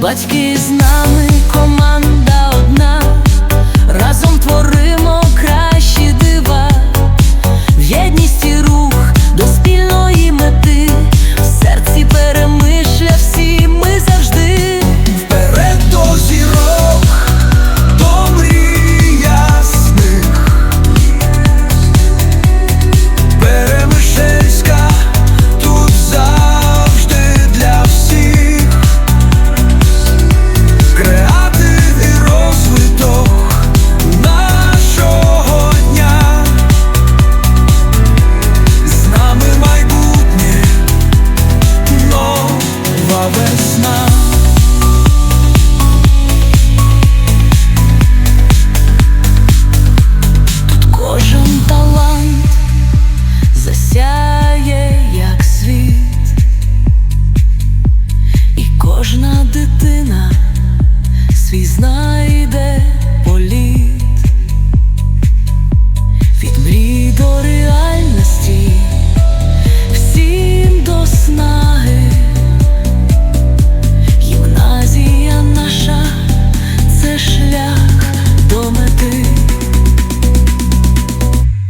Батьки з нами команда одна, разом твори.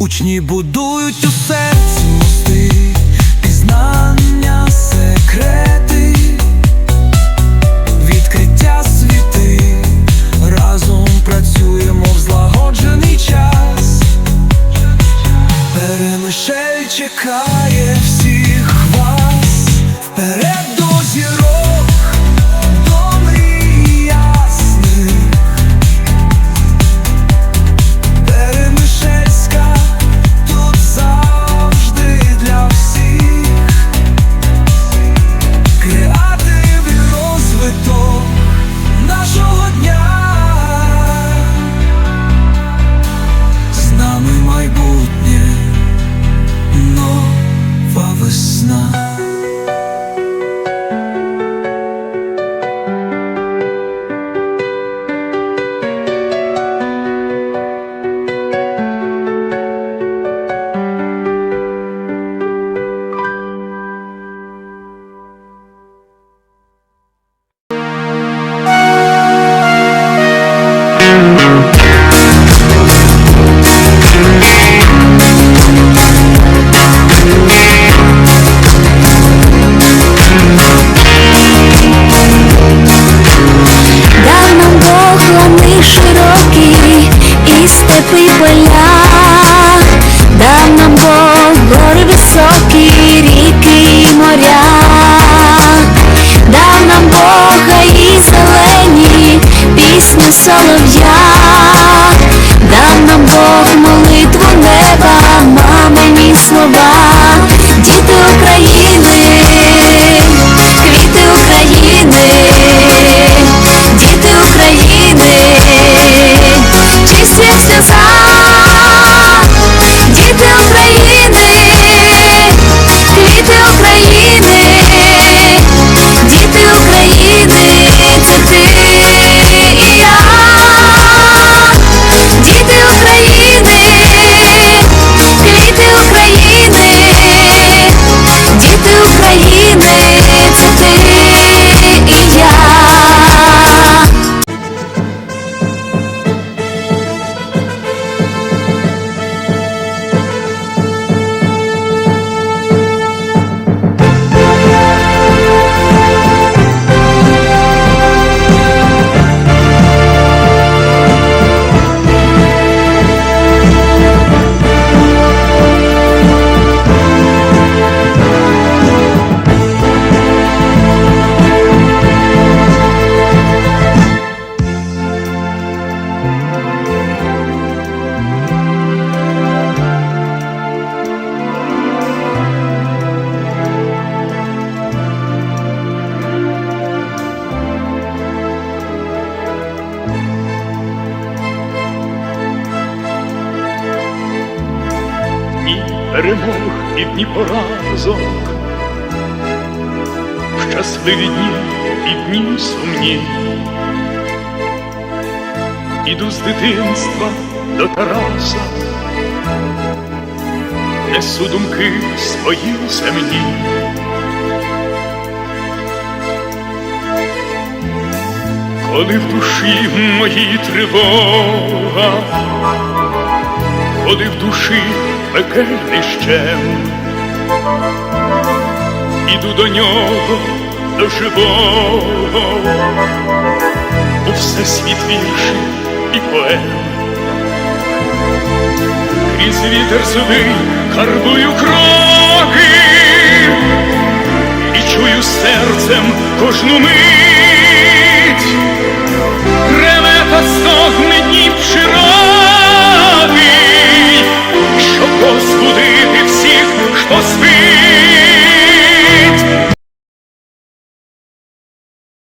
Учні будують у серці мости, пізнання, секрети, відкриття світи, разом працюємо в злагоджений час. Перемишель чекає степи поля, дав нам Бог гори високі, ріки і моря, дав нам Бога і зелені, пісню солов'я, перемог і дні поразок, щасливі дні і дні сумні. Іду з дитинства до Тараса, несу думки свої земні. Коли в душі моїй тривога, коли в душі пекельний щем, іду до нього, до живого, у всесвіт віршів і поем. Крізь вітер сюди карбую кроки і чую серцем кожну мить.